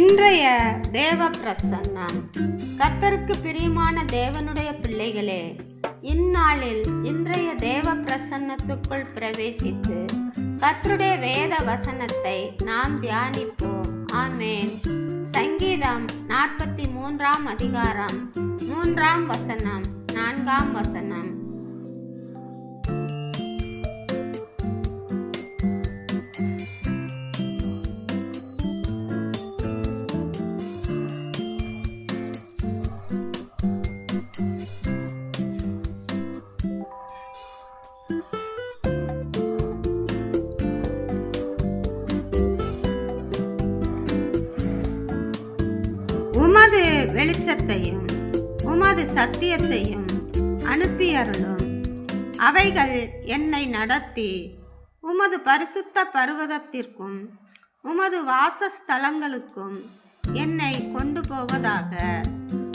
இன்றைய தேவ பிரசன்னம் கத்தருக்கு பிரியமான தேவனுடைய பிள்ளைகளே இந்நாளில் இன்றைய தேவ பிரசன்னத்துக்குள் பிரவேசித்து கத்தருடைய வேத வசனத்தை நாம் தியானிப்போம். ஆமேன். சங்கீதம் நாற்பத்தி மூன்றாம் அதிகாரம் மூன்றாம் வசனம் நான்காம் வசனம். உமது வெளிச்சத்தையும் உமது சத்தியத்தையும் அனுப்பியருளும் அவைகள் என்னை நடத்தி உமது பரிசுத்த பர்வதத்திற்கும் உமது வாசஸ்தலங்களுக்கும் என்னை கொண்டு போவதாக.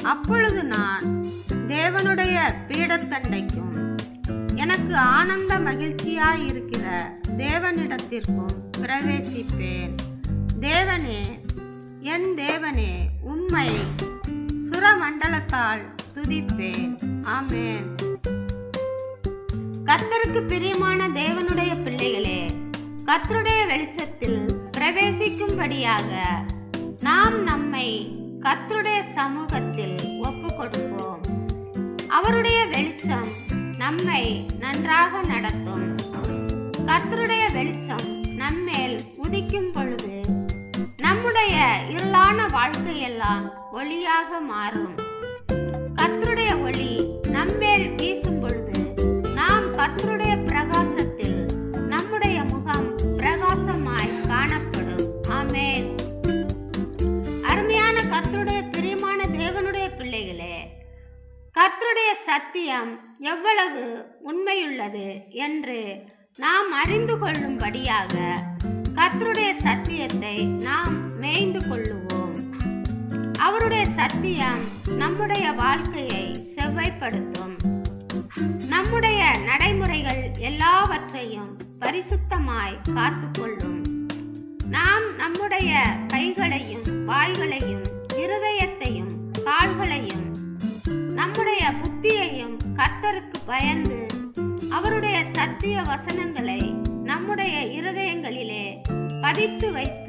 அப்பொழுது நான் தேவனுடைய பீடத்தண்டைக்கும் எனக்கு ஆனந்த மகிழ்ச்சியாயிருக்கிற தேவனிடத்திற்கும் பிரவேசிப்பேன். தேவனே என் தேவனே உம்மை சுரமண்டலத்தால் துதிப்பேன். ஆமேன். கத்தருக்கு பிரியமான தேவனுடைய பிள்ளைகளே கத்தருடைய வெளிச்சத்தில் பிரவேசிக்கும்படியாக நாம் நம்மை கத்தருடைய சமூகத்தில் ஒப்பு கொடுப்போம் அவருடைய வெளிச்சம் நம்மை நன்றாக நடத்தும். கத்தருடைய வெளிச்சம் நம்மேல் உதிக்கும் வாழ்க்கையெல்லாம் ஒளியாக மாறும். கர்த்தருடைய ஒளி நம்மேல் வீசும் பொழுது நாம் கர்த்தருடைய பிரகாசத்தில் நம்முடைய முகம் பிரகாசமாய் காணப்படும். ஆமேன். அருமையான கர்த்தருடைய பிரியமான தேவனுடைய பிள்ளைகளே கர்த்தருடைய சத்தியம் எவ்வளவு உண்மையுள்ளது என்று நாம் அறிந்து கொள்ளும்படியாக கர்த்தருடைய சத்தியத்தை நாம் மேய்ந்து கொள்ளுவோம். அவருடைய சத்தியம் நம்முடைய வாழ்க்கையை செவ்வாய்ப்படுத்தும். நம்முடைய நடைமுறைகள் எல்லாவற்றையும் பரிசுத்தமாய் காத்துக்கொள்ளும் நாம் நம்முடைய கைகளையும் வாய்களையும் இருதயத்தையும் கால்களையும் நம்முடைய புத்தியையும் கத்தருக்கு பயந்து அவருடைய சத்திய வசனங்களை நம்முடைய இருதயங்களிலே பதித்து வைத்து